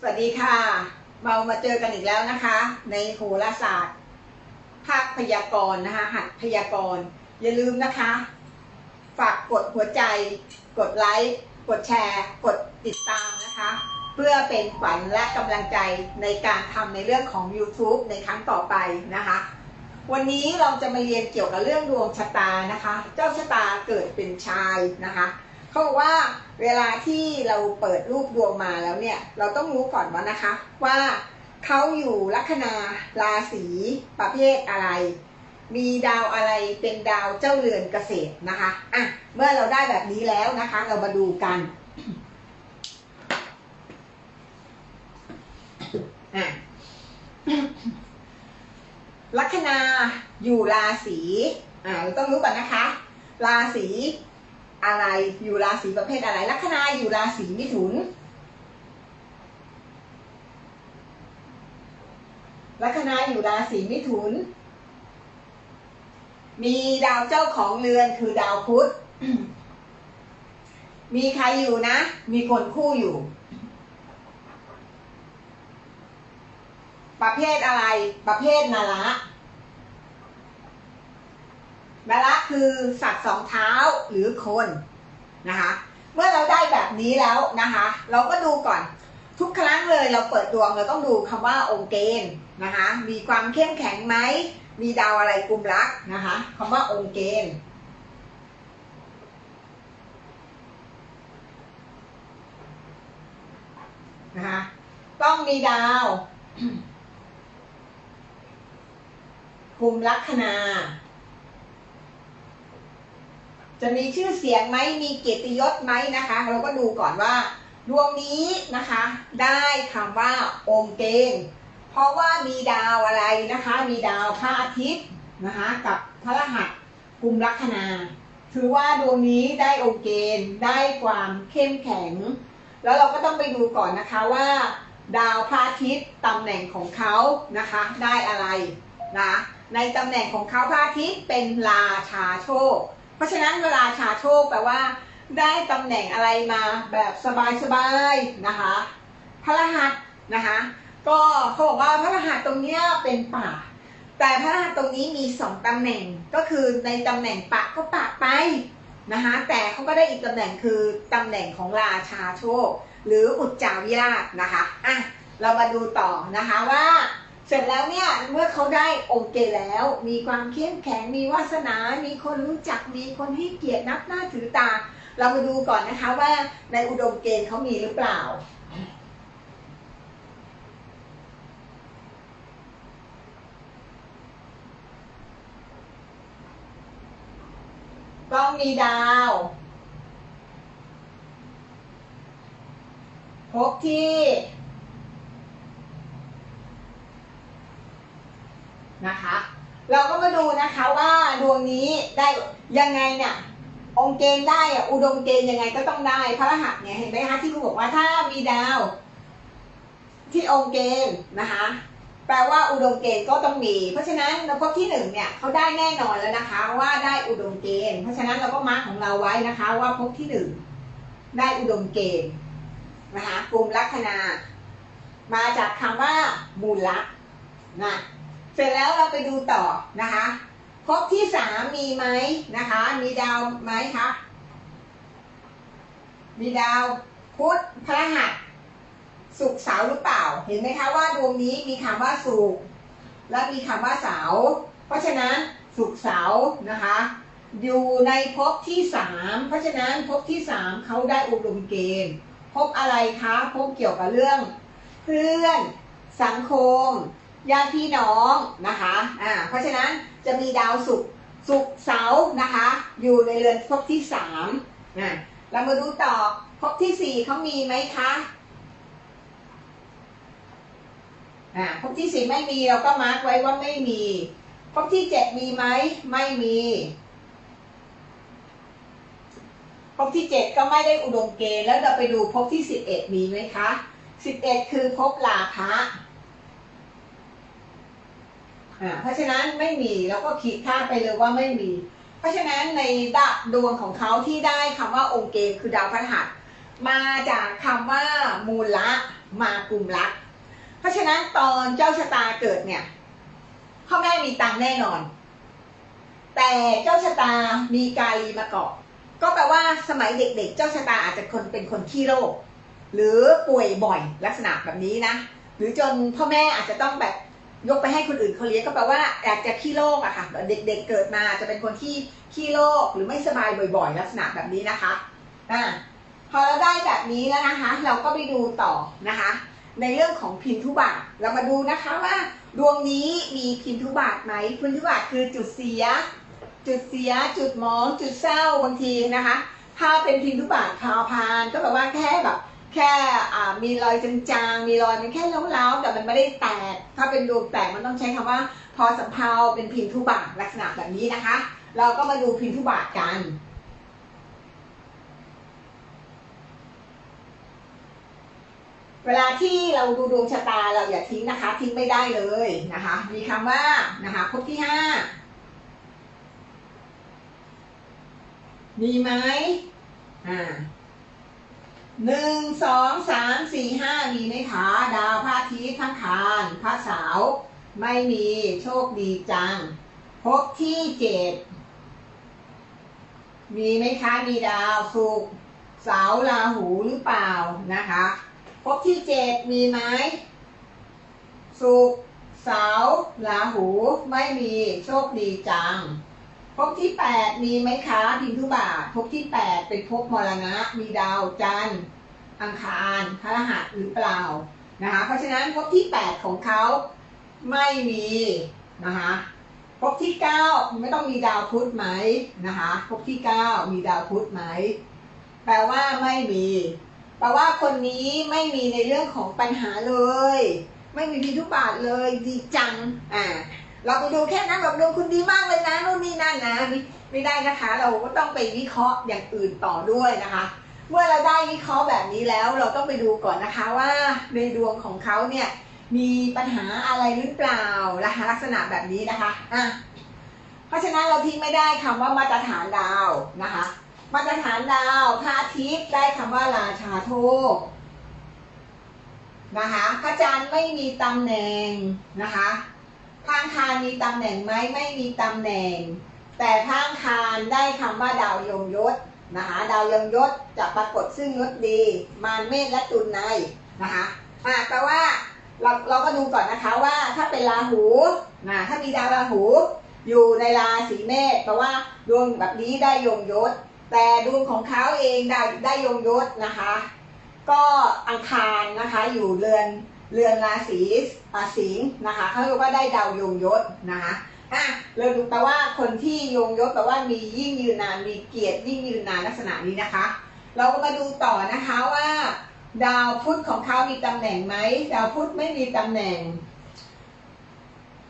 สวัสดีค่ะ เรามาเจอกันอีกแล้วนะคะ ในโหราศาสตร์ ภาคพยากรณ์นะคะ หัดพยากรณ์ อย่าลืมนะคะ ฝากกดหัวใจ กดไลค์ กดแชร์ กดติดตามนะคะ เพื่อเป็นขวัญและกำลังใจในการทำในเรื่องของ YouTube ในครั้งต่อไปนะคะ วันนี้เราจะมาเรียนเกี่ยวกับเรื่องดวงชะตานะคะ เจ้าชะตาเกิดเป็นชายนะคะ เขาบอกว่า เวลาที่เราเปิดรูปดวงมาแล้วเนี่ย เราต้องรู้ก่อนว่านะคะ ว่าเขาอยู่ลัคนาราศีประเภทอะไร มีดาวอะไรเป็นดาวเจ้าเรือนเกษตรนะคะอะเมื่อเราได้แบบนี้แล้วนะคะ เรามาดูกันอะลัคนาอยู่ราศีอ่าเราต้องรู้ก่อนนะคะ ราศี อะไรอยู่ราศีประเภทอะไรลัคนาอยู่ราศีมิถุนลัคนาอยู่ราศีมิถุน มีดาวเจ้าของเรือนคือดาวพุธ มีใครอยู่นะ มีคนคู่อยู่ ประเภทอะไร ประเภทนาระ นาระคือสัตว์สองเท้าหรือคนนะคะ เมื่อเราได้แบบนี้แล้วนะคะ เราก็ดูก่อนทุกครั้งเลยเราเปิดดวงเราต้องดูคำว่าองค์เกณฑ์นะคะ มีความเข้มแข็งไหม มีดาวอะไรกลุ่มรักนะคะคำว่าองค์เกณฑ์นะคะต้องมีดาวกลุ่มลัคนา จะมีชื่อเสียงไหมมีเกียรติยศไหมนะคะ เราก็ดูก่อนว่าดวงนี้นะคะ ได้คำว่าองค์เกณฑ์เพราะว่ามีดาวอะไรนะคะ มีดาวพระอาทิตย์นะคะ กับพระรหัสกลุ่มลัคนา ถือว่าดวงนี้ได้องค์เกณฑ์ได้ความเข้มแข็ง แล้วเราก็ต้องไปดูก่อนนะคะว่า ดาวพระอาทิตย์ตำแหน่งของเขานะคะ ได้อะไรนะในตำแหน่งของเขาพระอาทิตย์เป็นราชาโชค เพราะฉะนั้นเวลาชาโชคแปลว่า ได้ตำแหน่งอะไรมาแบบสบายๆนะคะ พระรหัสนะคะ ก็เขาบอกว่าพระรหัสตรงเนี้ยเป็นป่า แต่พระรหัสตรงนี้มีสองตำแหน่งก็คือในตำแหน่งปะก็ปะไปนะคะแต่เขาก็ได้อีกตำแหน่งคือตำแหน่งของราชาโชค หรืออุจจาวิราชนะคะอะเรามาดูต่อนะคะว่า เสร็จแล้วเนี่ยเมื่อเขาได้องค์เกณฑ์แล้ว มีความเข้มแข็งมีวาสนา มีคนรู้จักมีคนให้เกียรตินับหน้าถือตา เรามาดูก่อนนะคะว่าในอุดมเกณฑ์เขามีหรือเปล่าต้องมีดาวพบที่ นะคะ เราก็มาดูนะคะว่าดวงนี้ได้ยังไงเนี่ยองเกณฑ์ได้อุดมเกณฑ์ยังไงก็ต้องได้พระรหัสเนี่ยเห็นไหมคะที่ครูบอกว่าถ้ามีดาว ที่องเกณฑ์นะคะ แปลว่าอุดมเกณฑ์ก็ต้องมี เพราะฉะนั้นเราพบที่หนึ่งเนี่ยเขาได้แน่นอนแล้วนะคะ ว่าได้อุดมเกณฑ์ เพราะฉะนั้นเราก็มาร์คของเราไว้นะคะ ว่าพบที่หนึ่งได้อุดมเกณฑ์นะคะกลุ่มลัคนา มาจากคำว่ามูลลักษณ์นะ เสร็จแล้วเราไปดูต่อนะคะพบที่สามมีไหมนะคะ มีดาวไหมคะ มีดาวพุธพระหัสสุกเสาร์หรือเปล่า เห็นไหมคะว่าดวงนี้มีคำว่าสุกและมีคำว่าเสาร์เพราะฉะนั้นสุกเสาร์นะคะ อยู่ในภพที่สามเพราะฉะนั้นภพที่สามเขาได้อุดมเกณฑ์ภพอะไรคะภพเกี่ยวกับเรื่องเพื่อนสังคม ญาติพี่น้องนะคะอ่าเพราะฉะนั้นจะมีดาวศุกร์ศุกร์เสาร์นะคะ อยู่ในเรือนภพที่สามอ่าเรามาดูต่อภพที่สี่เขามีไหมคะอ่าภพที่สี่ไม่มีเราก็มาร์กไว้ว่าไม่มีภพที่เจ็ดมีไหมไม่มีภพที่เจ็ดก็ไม่ได้อุดมเกณฑ์แล้วเราไปดูภพที่สิบเอ็ดมีไหมคะสิบเอ็ดคือภพลาภะ อ่าเพราะฉะนั้นไม่มีแล้วก็ขีดค่าไปเลยว่าไม่มี เพราะฉะนั้นในดาดวงของเขาที่ได้คำว่าองค์เกณฑ์คือดาวพฤหัสมาจากคำว่ามูลละมากลุ่มรักเพราะฉะนั้นตอนเจ้าชะตาเกิดเนี่ยพ่อแม่มีตังแน่นอน แต่เจ้าชะตามีกาลีมาเกาะก็แปลว่าสมัยเด็กๆ เจ้าชะตาอาจจะคนเป็นคนขี้โรคหรือป่วยบ่อยลักษณะแบบนี้นะ หรือจนพ่อแม่อาจจะต้องแบบ ยกไปให้คนอื่นเขาเลี้ยงก็แปลว่าอาจจะขี้โรคอะค่ะ เด็กๆเกิดมาจะเป็นคนที่ขี้โรคหรือไม่สบายบ่อยๆ ลักษณะแบบนี้นะคะอ่าพอเราได้แบบนี้แล้วนะคะ เราก็ไปดูต่อนะคะ ในเรื่องของพินทุบาทเรามาดูนะคะว่า ดวงนี้มีพินทุบาทไหมพินทุบาทคือจุดเสีย จุดเสีย จุดมอง จุดเศร้าบางทีนะคะ ถ้าเป็นพินทุบาทพาวพานก็แปลว่าแค่แบบ แค่อ่ามีรอยจางๆมีรอยมันแค่เล้าๆแต่มันไม่ได้แตก ถ้าเป็นดวงแตกมันต้องใช้คำว่า พอสำเพาเป็นพินทุบาทลักษณะแบบนี้นะคะ เราก็มาดูพินทุบาทกันเวลาที่เราดูดวงชะตาเราอย่าทิ้งนะคะ ทิ้งไม่ได้เลยนะคะ มีคำว่านะคะพบที่ห้ามีไหมอ่า หนึ่งสองสามสี่ห้ามีไหมคะดาวพระอาทิตย์ทั้งคารพระเสาร์ไม่มีโชคดีจังพบที่เจ็ดมีไหมคะมีดาวศุกเสาร์ราหูหรือเปล่านะคะพบที่เจ็ดมีไหมศุกเสาร์ราหูไม่มีโชคดีจัง พที่แปดมีไหมคะพิมทุบาทพที่แปดเป็นภพมรณะ มีดาวจันทร์อังคารพฤหัสหรือเปล่านะคะเพราะฉะนั้นภพที่แปดของเขาไม่มีนะคะภพที่เก้าไม่ต้องมีดาวพุธไหมนะคะภพที่เก้ามีดาวพุธไหมแปลว่าไม่มีแปลว่าคนนี้ไม่มีในเรื่องของปัญหาเลย ไม่มีพิทุบาทเลยดีจังอ่า เราไปดูแค่นั้นแบบดวงคุณดีมากเลยนะนู่นนี่นั่นนะไม่ได้นะคะ เราก็ต้องไปวิเคราะห์อย่างอื่นต่อด้วยนะคะ เมื่อเราได้วิเคราะห์แบบนี้แล้วเราต้องไปดูก่อนนะคะว่าในดวงของเขาเนี่ยมีปัญหาอะไรหรือเปล่านะคะลักษณะแบบนี้นะคะอะเพราะฉะนั้นเราทิ้งไม่ได้คำว่ามาตรฐานดาวนะคะ มาตรฐานดาวพระอาทิตย์ได้คำว่าราชาโทนะคะพระจันทร์ไม่มีตำแหน่งนะคะ พางคารมีตำแหน่งไหมไม่มีตำแหน่ง แต่พางคารได้คำว่าดาวยงยศนะคะดาวยงยศจะปรากฏซึ่งยศดี มารเมษและตุลในนะคะอะแปลว่าเราเราก็ดูก่อนนะคะว่าถ้าเป็นราหูนะถ้ามีดาวราหู อยู่ในราศีเมษแปลว่าดวงแบบนี้ได้ยงยศ แต่ดวงของเขาเองได้ได้ยงยศนะคะ ก็อังคารนะคะอยู่เรือน เรือนราศีอ่าสิงห์นะคะเขาเรียกว่าได้ดาวยงยศนะคะอะเราดูแปลว่าคนที่ยงยศแปลว่ามียิ่งยืนนานมีเกียรติยิ่งยืนนานลักษณะนี้นะคะ เราก็มาดูต่อนะคะว่า ดาวพุธของเขามีตำแหน่งไหมดาวพุธไม่มีตำแหน่ง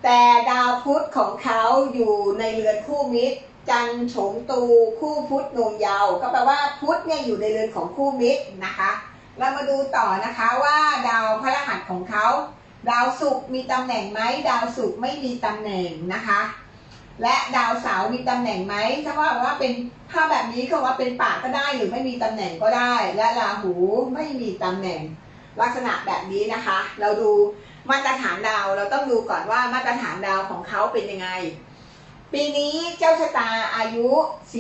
แต่ดาวพุธของเขาอยู่ในเรือนคู่มิตร จันโฉมตูคู่พุธนงเยาว ก็แปลว่าพุธเนี่ยอยู่ในเรือนของคู่มิตรนะคะ เรามาดูต่อนะคะว่าดาวพฤหัสของเขาดาวศุกร์มีตำแหน่งไหมดาวศุกร์ไม่มีตำแหน่งนะคะ และดาวเสาร์มีตำแหน่งไหมถ้าว่าว่าเป็นถ้าแบบนี้ก็ว่าเป็นป่าก็ได้หรือไม่มีตำแหน่งก็ได้ และราหูไม่มีตำแหน่งลักษณะแบบนี้นะคะ เราดูมาตรฐานดาวเราต้องดูก่อนว่ามาตรฐานดาวของเขาเป็นยังไง ปีนี้เจ้าชะตาอายุ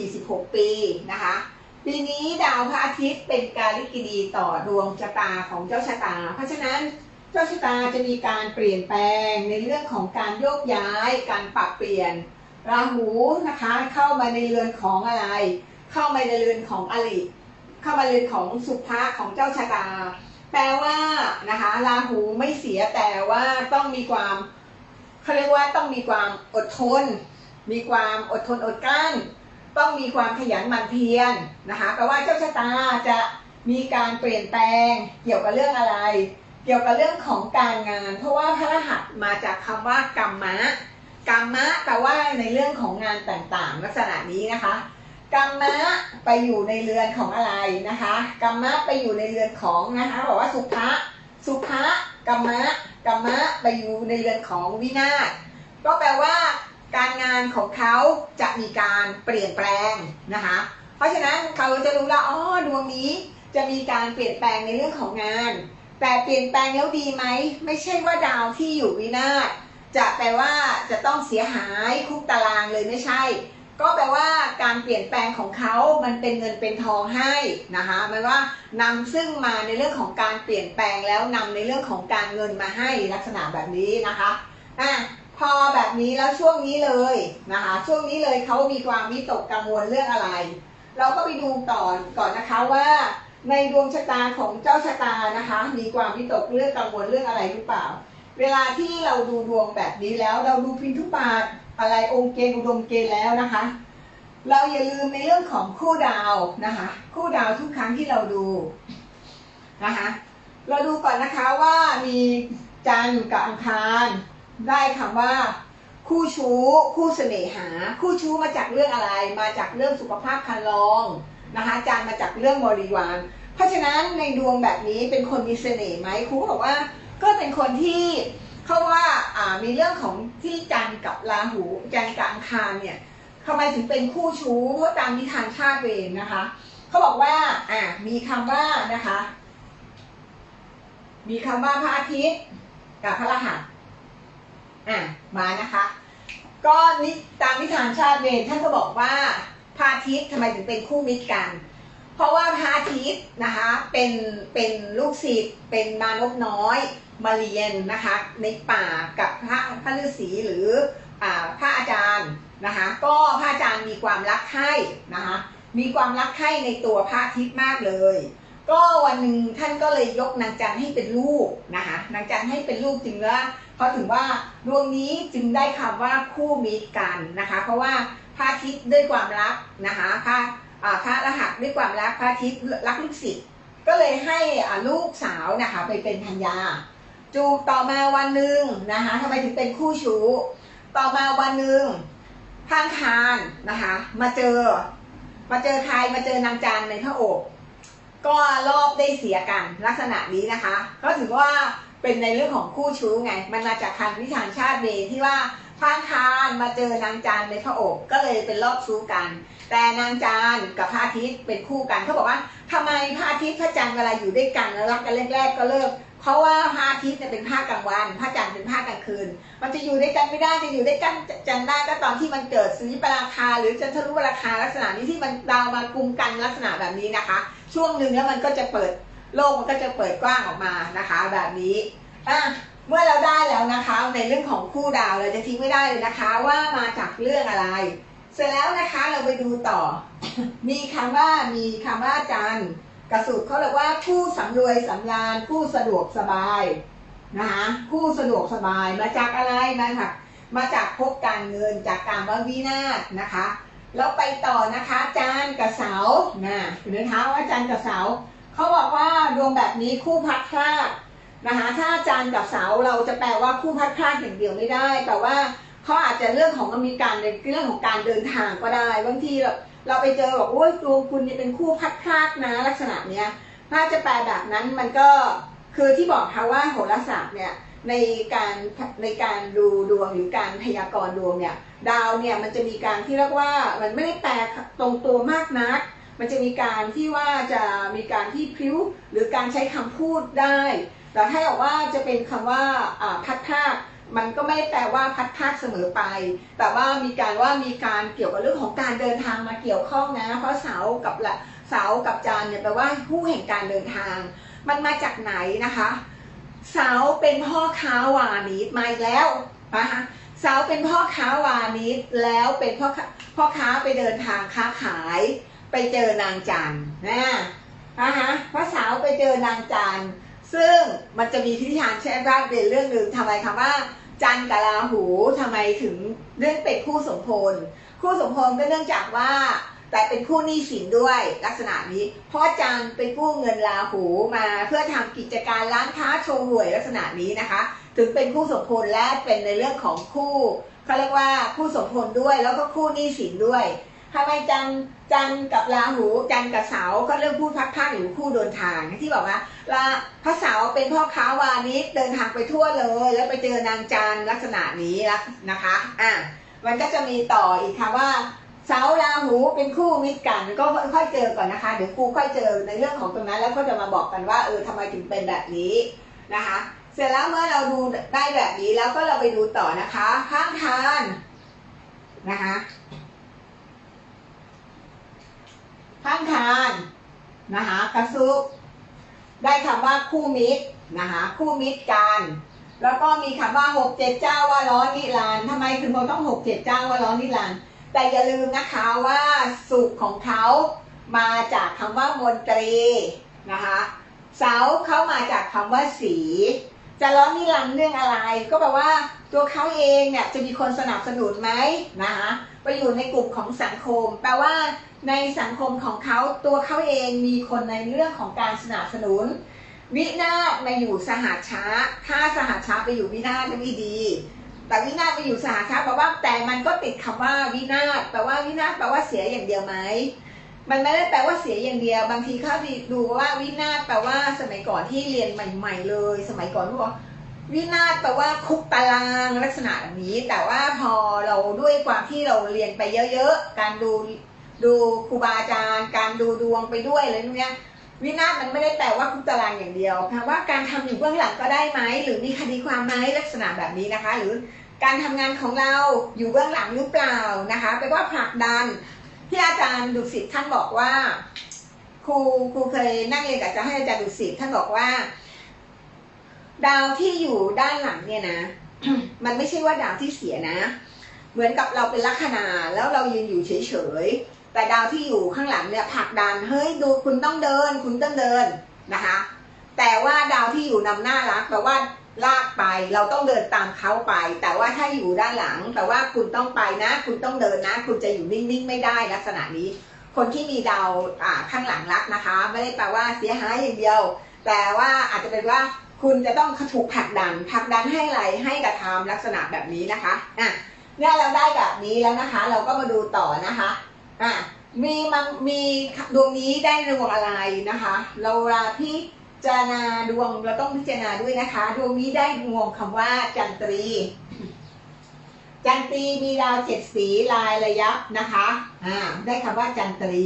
46 ปีนะคะ ปีนี้ดาวพระอาทิตย์เป็นการลิกิดีต่อดวงชะตาของเจ้าชะตา เพราะฉะนั้นเจ้าชะตาจะมีการเปลี่ยนแปลงในเรื่องของการโยกย้าย การปรับเปลี่ยน ราหูนะคะเข้ามาในเรือนของอะไร เข้ามาในเรือนของอริเข้ามาเรือนของสุภะของเจ้าชะตา แปลว่านะคะราหูไม่เสียแต่ว่าต้องมีความเขาเรียกว่าต้องมีความอดทน มีความอดทนอดกลั้น ต้องมีความขยันหมั่นเพียรนะคะแปลว่าเจ้าชะตาจะมีการเปลี่ยนแปลงเกี่ยวกับเรื่องอะไร เกี่ยวกับเรื่องของการงาน เพราะว่าพระรหัสมาจากคำว่ากรรมะกรรมะแปลว่าในเรื่องของงานต่างๆ ลักษณะนี้นะคะกรรมะไปอยู่ในเรือนของอะไรนะคะกรรมะไปอยู่ในเรือนของนะคะบอกว่าสุภะสุภะกรรมะกรรมะไปอยู่ในเรือนของวินาศก็แปลว่า การงานของเขาจะมีการเปลี่ยนแปลงนะคะ เพราะฉะนั้นเขาจะรู้แล้วอ๋อดวงนี้จะมีการเปลี่ยนแปลงในเรื่องของงาน แต่เปลี่ยนแปลงแล้วดีไหมไม่ใช่ว่าดาวที่อยู่วินาศจะแปลว่าจะต้องเสียหายคุกตารางเลยไม่ใช่ ก็แปลว่าการเปลี่ยนแปลงของเขา มันเป็นเงินเป็นทองให้นะคะหมายว่านำซึ่งมาในเรื่องของการเปลี่ยนแปลงแล้วนำในเรื่องของการเงินมาให้ลักษณะแบบนี้นะคะอะ พอแบบนี้แล้วช่วงนี้เลยนะคะช่วงนี้เลยเขามีความวิตกกังวลเรื่องอะไร เราก็ไปดูก่อนก่อนนะคะว่า ในดวงชะตาของเจ้าชะตานะคะ มีความวิตกเรื่องกังวลเรื่องอะไรหรือเปล่า เวลาที่เราดูดวงแบบนี้แล้ว เราดูพินทุบาอะไรองค์เกณฑ์อุดมเกณฑ์แล้วนะคะ เราอย่าลืมในเรื่องของคู่ดาวนะคะ คู่ดาวทุกครั้งที่เราดูนะคะ เราดูก่อนนะคะว่ามีจันทร์กับอังคาร ได้คำว่า คู่ชู้ คู่เสน่หา คู่ชู้มาจากเรื่องอะไร มาจากเรื่องสุขภาพคันรองนะคะจันมาจากเรื่องบริวาร เพราะฉะนั้นในดวงแบบนี้เป็นคนมีเสน่ห์ไหมครูก็บอกว่า ก็เป็นคนที่เขาว่าอ่ามีเรื่องของที่จันกับราหูจันกับอังคารเนี่ยทำไมถึงเป็นคู่ชู้เพราะตามนิทานชาติเวรนะคะเขาบอกว่าอ่ามีคำว่านะคะ มีคำว่าพระอาทิตย์กับพระรหัส อะมานะคะ ก็นิตามนิทานชาติเวรท่านก็บอกว่าพระอาทิตย์ทำไมถึงเป็นคู่มิตรกัน เพราะว่าพระอาทิตย์นะคะเป็นเป็นลูกศิษย์เป็นมานพน้อยมาเรียนนะคะในป่ากับพระพระฤาษีหรืออ่าพระอาจารย์นะคะก็พระอาจารย์มีความรักใคร่นะคะมีความรักใคร่ในตัวพระอาทิตย์มากเลย ก็วันหนึ่งท่านก็เลยยกนางจันทร์ให้เป็นลูกนะคะนางจันทร์ให้เป็นลูกจริงว่าเพราถึงว่าดวงนี้จึงได้คำว่าคู่มิตรกันนะคะ เพราะว่าพระอาทิตย์ด้วยความรักนะคะพระพระรหัสด้วยความรักพระอาทิตย์รักลูกศิษย์ก็เลยให้ลูกสาวนะคะไปเป็นพัญญา จูต่อมาวันหนึ่งนะคะทำไมถึงเป็นคู่ชู้ ต่อมาวันหนึ่งพางคารนะคะมาเจอ มาเจอใครมาเจอนางจันในพระโอกก็รอบได้เสียกันลักษณะนี้นะคะ ก็ถือว่า เป็นในเรื่องของคู่ชู้ไง มันมาจากคันวิชานชาติเวรที่ว่าพางคารมาเจอนางจันในพระโอกก็เลยเป็นรอบชู้กัน แต่นางจันกับพระอาทิตย์เป็นคู่กันเขาบอกว่าทำไมพระอาทิตย์พระจันทร์เวลาอยู่ด้วยกันแล้วรักกันแรกๆก็เลิกเพราะว่าพระอาทิตย์เนี่ยเป็นภาคกลางวันพระจันทร์เป็นภาคกลางคืน มันจะอยู่ด้วยกันไม่ได้จะอยู่ด้วยกันจันทร์ได้ก็ตอนที่มันเกิดสุริปราคา หรือจันทรุปราคาลักษณะนี้ที่มันดาวมากุมกันลักษณะแบบนี้นะคะ ช่วงหนึ่งแล้วมันก็จะเปิด โลกมันก็จะเปิดกว้างออกมานะคะ แบบนี้อะเมื่อเราได้แล้วนะคะ ในเรื่องของคู่ดาวเราจะทิ้งไม่ได้เลยนะคะ ว่ามาจากเรื่องอะไร เสร็จแล้วนะคะเราไปดูต่อ มีคำว่ามีคำว่าจันกระสุดเขาเรียกว่าผู้สำรวยสำราญผู้สะดวกสบายนะคะผู้สะดวกสบายมาจากอะไรมาจากมาจากพบการเงินจากการว่าวินาศนะคะแล้วไปต่อนะคะจานกับเสานะเห็นไหมคะว่าจานกับเสา เขาบอกว่าดวงแบบนี้คู่พัดพลาดนะคะถ้าจานกับเสาเราจะแปลว่าคู่พัดพลาดอย่างเดียวไม่ได้ แต่ว่าเขาอาจจะเรื่องของมีการในเรื่องของการเดินทางก็ได้บางทีเราเราไปเจอบอกโอ้ยดวงคุณเนี่ยเป็นคู่พัดพลาดนะลักษณะเนี้ยถ้าจะแปลแบบนั้นมันก็คือที่บอกค่ะว่าโหราศาสตร์เนี่ยในการในการดูดวงหรือการพยากรณ์ดวงเนี่ยดาวเนี่ยมันจะมีการที่เรียกว่ามันไม่ได้แปลตรงตัวมากนัก มันจะมีการที่ว่าจะมีการที่พริ้วหรือการใช้คำพูดได้ แต่ถ้าบอกว่าจะเป็นคำว่าอ่าพัดพลาดมันก็ไม่แปลว่าพัดพลาดเสมอไป แต่ว่ามีการว่ามีการเกี่ยวกับเรื่องของการเดินทางมาเกี่ยวข้องนะ เพราะเสากับละเสากับจานเนี่ยแปลว่าผู้แห่งการเดินทาง มันมาจากไหนนะคะ เสาเป็นพ่อค้าวานิชมาอีกแล้วนะคะเสาเป็นพ่อค้าวานิชแล้วเป็นพ่อพ่อค้าไปเดินทางค้าขาย ไปเจอนางจันนะนะคะพระสาวไปเจอนางจันซึ่งมันจะมีพิธีทานแช่ร่างเป็นเรื่องหนึ่งทำไมคำว่า จันกับราหูทำไมถึงเรื่องเป็นคู่สมพลคู่สมพลก็เนื่องจากว่า แต่เป็นคู่หนี้สินด้วยลักษณะนี้ เพราะจันไปกู้เงินราหูมาเพื่อทำกิจการร้านค้าโชว์หวยลักษณะนี้นะคะ ถึงเป็นคู่สมพลและเป็นในเรื่องของคู่เขาเรียกว่าคู่สมพลด้วยแล้วก็คู่หนี้สินด้วย ทำไมจันจันกับราหูจันกับเสาก็เรื่องคู่พัดพลาดหรือคู่เดินทางที่บอกว่าละพระเสาเป็นพ่อค้าวานิชเดินทางไปทั่วเลย แล้วไปเจอนางจันลักษณะนี้ละนะคะอะมันก็จะมีต่ออีกค่ะว่าเสาราหหูเป็นคู่มิตรกันก็ค่อยเจอก่อนนะคะเดี๋ยวครูค่อยเจอในเรื่องของตรงนั้นแล้วก็จะมาบอกกันว่าเออทำไมถึงเป็นแบบนี้นะคะ เสร็จแล้วเมื่อเราดูได้แบบนี้แล้วก็เราไปดูต่อนะคะข้างทานนะคะ ข้างทานนะคะกระซุกได้คำว่าคู่มิตรนะคะคู่มิตรกัน แล้วก็มีคำว่าหกเจ็ดเจ้าว่าร้อนนิรันดร์ทำไมถึงเราต้องหกเจ็ดเจ้าว่าร้อนนิรันธ์แต่อย่าลืมนะคะว่าสุขของเขามาจากคำว่ามนตรีนะคะเสาเขามาจากคำว่าสี จะร้อนนิรันธ์เรื่องอะไร ก็แปลว่าตัวเขาเองเนี่ยจะมีคนสนับสนุนไหมนะคะไปอยู่ในกลุ่มของสังคม แปลว่า ในสังคมของเขาตัวเขาเองมีคนในเรื่องของการสนับสนุน วินาศมาอยู่สหชาถ้าสหชาไปอยู่วินาศไม่ดี แต่วินาศไปอยู่สหชาแปลว่าแต่มันก็ติดคำว่าวินาศแปลว่าวินาศแปลว่าเสียอย่างเดียวไหมมันไม่ได้แปลว่าเสียอย่างเดียว บางทีเขาดูว่าวินาศแปลว่าสมัยก่อนที่เรียนใหม่ ๆ เลย สมัยก่อนเขาบอกวินาศแปลว่าคุกตารางลักษณะแบบนี้ แต่ว่าพอเราด้วยความที่เราเรียนไปเยอะ ๆ การดู ดูครูบาอาจารย์ การดูดวงไปด้วยอะไรพวกเนี้ยวินาศมันไม่ได้แปลว่าคุกตารางอย่างเดียวแปลว่าการทำอยู่เบื้องหลังก็ได้ไหมหรือมีคดีความไหมลักษณะแบบนี้นะคะ หรือการทำงานของเราอยู่เบื้องหลังหรือเปล่านะคะแปลว่าผลักดันที่อาจารย์ดุสิตท่านบอกว่า ครูครูเคยนั่งเรียนกับอาจารย์ให้อาจารย์ดุสิตท่านบอกว่า ดาวที่อยู่ด้านหลังเนี่ยนะมันไม่ใช่ว่าดาวที่เสียนะ เหมือนกับเราเป็นลัคนาแล้วเรายืนอยู่เฉยๆ แต่ดาวที่อยู่ข้างหลังเนี่ยผลักดันเฮ้ยดูคุณต้องเดิน คุณต้องเดินนะคะ แต่ว่าดาวที่อยู่นำหน้ารักแปลว่าลากไปเราต้องเดินตามเขาไป แต่ว่าถ้าอยู่ด้านหลังแปลว่าคุณต้องไปนะ คุณต้องเดินนะ คุณจะอยู่นิ่งๆไม่ได้ลักษณะนี้ คนที่มีดาวข้างหลังรักนะคะ ไม่ได้แปลว่าเสียหายอย่างเดียว แต่ว่าอาจจะเป็นว่าคุณจะต้องถูกผลักดันผลักดันให้อะไรให้กระทำลักษณะแบบนี้นะคะอะเนี่ยเราได้แบบนี้แล้วนะคะ เราก็มาดูต่อนะคะ อะมีมันมีดวงนี้ได้ดวงอะไรนะคะ เราเวลาพิจารณาดวงเราต้องพิจารณาด้วยนะคะ ดวงนี้ได้ดวงคำว่าจันตรี จันตรีมีดาวเจ็ดสีลายระยับนะคะอ่าได้คำว่าจันตรี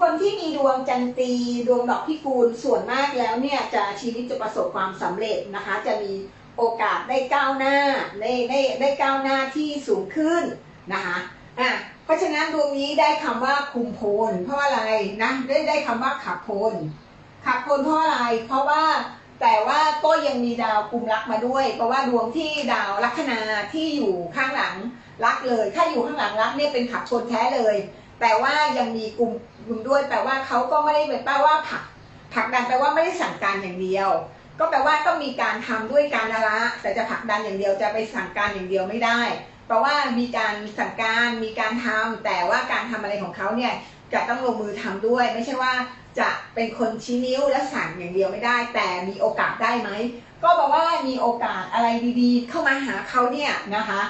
คนที่มีดวงจันตรีดวงดอกพิกุลส่วนมากแล้วเนี่ยจะชีวิตจะประสบความสำเร็จนะคะ จะมีโอกาสได้ก้าวหน้าได้ได้ได้ก้าวหน้าที่สูงขึ้นนะคะ อะเพราะฉะนั้นดวงนี้ได้คำว่าคุมโพลเพราะอะไรนะได้ได้คำว่าขับโพลขับโพลเพราะอะไร เพราะว่าแต่ว่าก็ยังมีดาวกุมรักมาด้วย เพราะว่าดวงที่ดาวลัคนาที่อยู่ข้างหลังรักเลย ถ้าอยู่ข้างหลังรักเนี่ยเป็นขับโพลแท้เลย แต่ว่ายังมีกุมกุมด้วยแปลว่าเขาก็ไม่ได้เป็นแปลว่าผักผักดันแปลว่าไม่ได้สั่งการอย่างเดียวก็แปลว่าต้องมีการทำด้วยการละแต่จะผลักดันอย่างเดียวจะไปสั่งการอย่างเดียวไม่ได้ เพราะว่ามีการสั่งการมีการทำแต่ว่าการทำอะไรของเขาเนี่ยจะต้องลงมือทำด้วย ไม่ใช่ว่าจะเป็นคนชี้นิ้วและสั่งอย่างเดียวไม่ได้ แต่มีโอกาสได้ไหมก็บอกว่ามีโอกาสอะไรดีๆ เข้ามาหาเขาเนี่ยนะคะ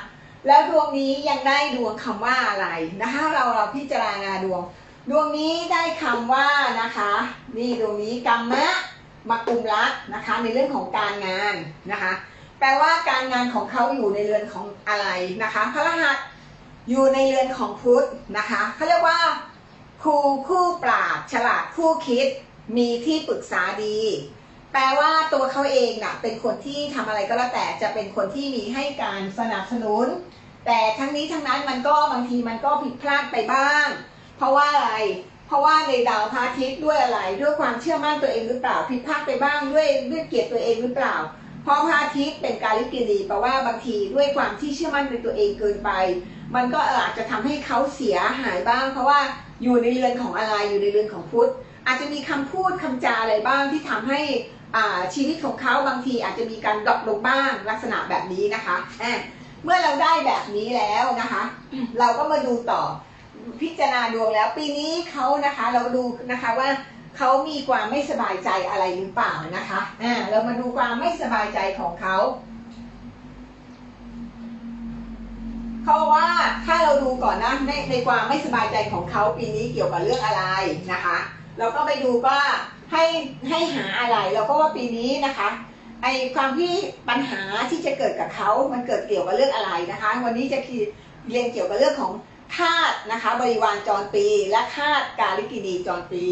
แล้วดวงนี้ยังได้ดวงคำว่าอะไรนะคะเราเราพิจารณาดวง ดวงนี้ได้คำว่านะคะ นี่ดวงนี้กรรมะมากุมรักนะคะในเรื่องของการงานนะคะ แปลว่าการงานของเขาอยู่ในเรือนของอะไรนะคะ พระรหัสอยู่ในเรือนของพุธนะคะเขาเรียกว่าครูคู่ปราดฉลาดคู่คิดมีที่ปรึกษาดี แปลว่าตัวเขาเองน่ะเป็นคนที่ทำอะไรก็แล้วแต่จะเป็นคนที่มีให้การสนับสนุน แต่ทั้งนี้ทั้งนั้นมันก็บางทีมันก็ผิดพลาดไปบ้าง เพราะว่าอะไรเพราะว่าในดาวพระอาทิตย์ด้วยอะไร ด้วยความเชื่อมั่นตัวเองหรือเปล่าผิดพลาดไปบ้างด้วยด้วยเกียรติตัวเองหรือเปล่า เพราะพระอาทิตย์เป็นการลิกินีแปลว่าบางทีด้วยความที่เชื่อมั่นในตัวเองเกินไป มันก็อาจจะทำให้เขาเสียหายบ้าง เพราะว่าอยู่ในเรือนของอะไรอยู่ในเรือนของพุทธ อาจจะมีคำพูดคำจาอะไรบ้างที่ทำให้อาชีวิตของเขาบางทีอาจจะมีการดรอปลงบ้างลักษณะแบบนี้นะคะอะเมื่อเราได้แบบนี้แล้วนะคะ เราก็มาดูต่อพิจารณาดวงแล้ว ปีนี้เขานะคะ เราดูนะคะว่า เขามีความไม่สบายใจอะไรหรือเปล่านะคะอ่าเรามาดูความไม่สบายใจของเขาเขาว่าถ้าเราดูก่อนนะในในความไม่สบายใจของเขาปีนี้เกี่ยวกับเรื่องอะไรนะคะเราก็ไปดูว่าให้ให้หาอะไรเราก็ว่าปีนี้นะคะไอความที่ปัญหาที่จะเกิดกับเขามันเกิดเกี่ยวกับเรื่องอะไรนะคะ วันนี้จะเรียนเกี่ยวกับเรื่องของคาดนะคะ บริวารจรปี และคาดกาลิกินีจรปี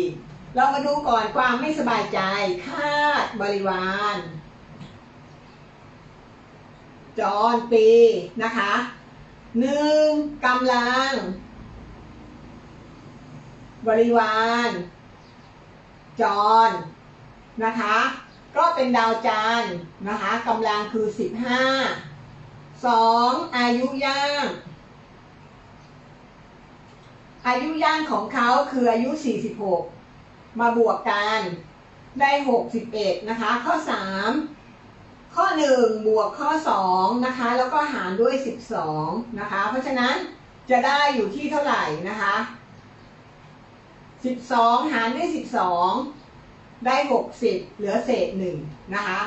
เรามาดูก่อนความไม่สบายใจคาดบริวารจรปีนะคะหนึ่งกำลัง บริวาร จรนะคะ ก็เป็นดาวจันนะคะกำลังคือสิบห้าสองอายุย่าง อายุย่างของเขาคืออายุ46 มาบวกกันได้ 61 นะคะ ข้อ 3 ข้อ 1 บวกข้อ 2 นะคะ แล้วก็หารด้วย 12 นะคะ เพราะฉะนั้นจะได้อยู่ที่เท่าไหร่นะคะ 12 หารด้วย 12 ได้ 60 เหลือเศษ 1 นะคะ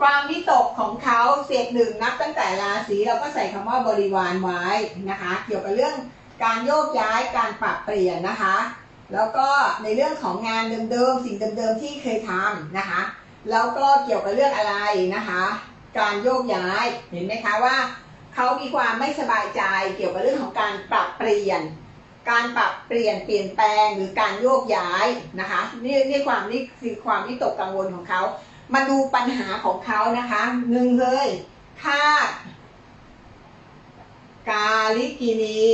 ความวิตกของเขาเศษหนึ่งนับตั้งแต่ราศีเราก็ใส่คำว่าบริวารไว้นะคะ เกี่ยวกับเรื่องการโยกย้ายการปรับเปลี่ยนนะคะ แล้วก็ในเรื่องของงานเดิมๆ สิ่งเดิมๆ ที่เคยทำนะคะ แล้วก็เกี่ยวกับเรื่องอะไรนะคะ การโยกย้าย เห็นไหมคะว่าเขามีความไม่สบายใจเกี่ยวกับเรื่องของการปรับเปลี่ยน การปรับเปลี่ยนเปลี่ยนแปลงหรือการโยกย้ายนะคะ นี่นี่ความนี่คือความวิตกกังวลของเขา มาดูปัญหาของเขานะคะหนึ่งเลยคากาลิกินี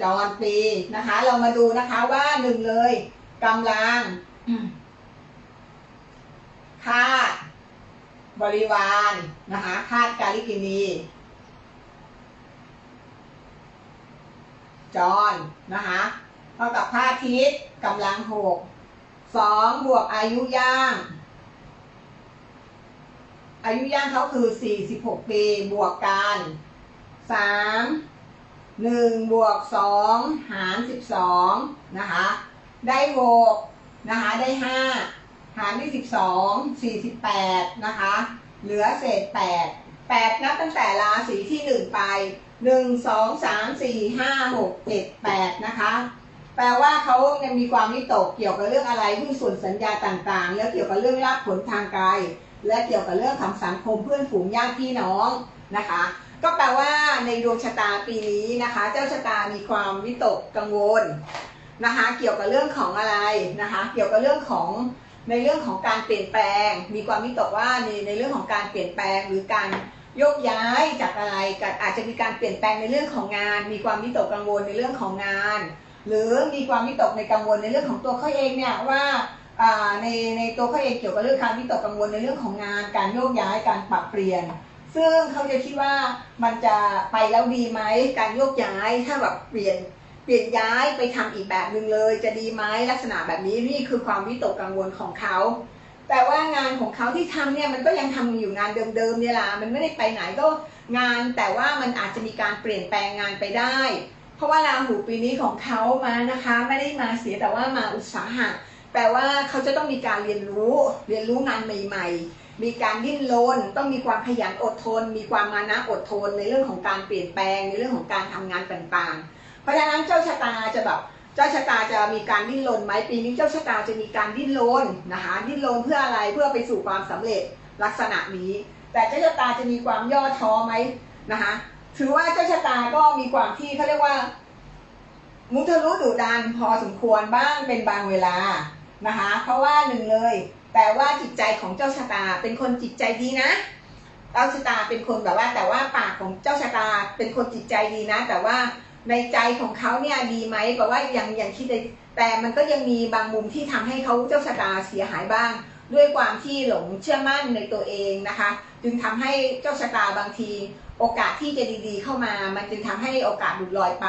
จรปีนะคะ เรามาดูนะคะว่าหนึ่งเลยกำลังคาดบริวารนะคะคาดกาลิกินี จรนะคะเท่ากับพระอาทิตย์กำลังหกสองบวกอายุย่าง อายุย่างเขาคือ46ปีบวกกันสาม หนึ่งบวกสองหารสิบสองนะคะ ได้หกนะคะ ได้ห้าหารด้วยสิบสองสี่สิบแปดนะคะ เหลือเศษแปดแปดนับตั้งแต่ราศีที่หนึ่งไปหนึ่งสองสามสี่ห้าหกเจ็ดแปดนะคะ แปลว่าเขายังมีความวิตกเกี่ยวกับเรื่องอะไรหุ้นส่วนสัญญาต่างๆ แล้วเกี่ยวกับเรื่องรับผลทางกายและเกี่ยวกับเรื่องของสังคมเพื่อนฝูงญาติพี่น้องนะคะ ก็แปลว่าในดวงชะตาปีนี้นะคะ เจ้าชะตามีความวิตกกังวลนะคะ เกี่ยวกับเรื่องของอะไรนะคะ เกี่ยวกับเรื่องของในเรื่องของการเปลี่ยนแปลง มีความวิตกว่าในในเรื่องของการเปลี่ยนแปลงหรือการโยกย้ายจากอะไรก็อาจจะมีการเปลี่ยนแปลงในเรื่องของงาน มีความวิตกกังวลในเรื่องของงาน หรือมีความวิตกในกังวลในเรื่องของตัวเขาเองเนี่ยว่าอ่าในในตัวเขาเองเกี่ยวกับเรื่องการวิตกกังวลในเรื่องของงาน การโยกย้ายการปรับเปลี่ยน ซึ่งเขาจะคิดว่ามันจะไปแล้วดีไหมการโยกย้ายถ้าแบบเปลี่ยนเปลี่ยนย้ายไปทำอีกแบบหนึ่งเลย จะดีไหมลักษณะแบบนี้นี่คือความวิตกกังวลของเขา แต่ว่างานของเขาที่ทำเนี่ยมันก็ยังทำอยู่งานเดิมๆเนี่ยละมันไม่ได้ไปไหนก็งานแต่ว่ามันอาจจะมีการเปลี่ยนแปลงงานไปได้ เพราะว่าราหูปีนี้ของเขามานะคะ ไม่ได้มาเสียแต่ว่ามาอุตสาหะแปลว่าเขาจะต้องมีการเรียนรู้เรียนรู้งานใหม่ ๆ มีการดิ้นรนต้องมีความขยันอดทน มีความมานะอดทนในเรื่องของการเปลี่ยนแปลง ในเรื่องของการทำงานต่างๆ เพราะฉะนั้นเจ้าชะตาจะแบบเจ้าชะตาจะมีการดิ้นรนไหมปีนี้เจ้าชะตาจะมีการดิ้นรนนะคะดิ้นรนเพื่ออะไรเพื่อไปสู่ความสำเร็จลักษณะนี้ แต่เจ้าชะตาจะมีความย่อท้อไหมนะคะถือว่าเจ้าชะตาก็มีความที่เขาเรียกว่า มุทะลุดุดันพอสมควรบ้างเป็นบางเวลานะคะเพราะว่าหนึ่งเลย แต่ว่าจิตใจของเจ้าชะตาเป็นคนจิตใจดีนะเจ้าชะตาเป็นคนแบบว่า แต่ว่าปากของเจ้าชะตาเป็นคนจิตใจดีนะ แต่ว่าในใจของเขาเนี่ยดีไหมแบบว่ายังยังคิดแต่มันก็ยังมีบางมุมที่ทำให้เขาเจ้าชะตาเสียหายบ้าง ด้วยความที่หลงเชื่อมั่นในตัวเองนะคะ จึงทำให้เจ้าชะตาบางที โอกาสที่จะดีๆ เข้ามา มันจึงทำให้โอกาสหลุดลอยไป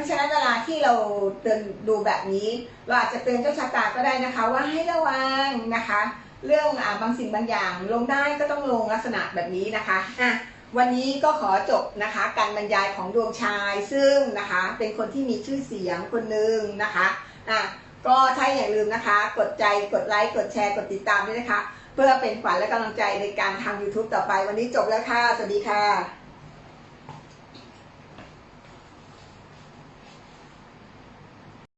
ราะฉะนั้นเวลาที่เราเตือนดูแบบนี้ เราอาจจะเตือนเจ้าชะตาก็ได้นะคะ ว่าให้ระวังนะคะ เรื่องอบางสิ่งบางอย่างลงได้ก็ต้องลงลักษณะแบบนี้นะคะอะวันนี้ก็ขอจบนะคะ การบรรยายของดวงชายซึ่งนะคะ เป็นคนที่มีชื่อเสียงคนหนึ่งนะคะอะก็ถ้าอย่าลืมนะคะ กดใจกดไลค์กดแชร์กดติดตามด้วยนะคะ เพื่อเป็นขวัญและกำลังใจในการทำ YouTube ต่อไป วันนี้จบแล้วค่ะ สวัสดีค่ะ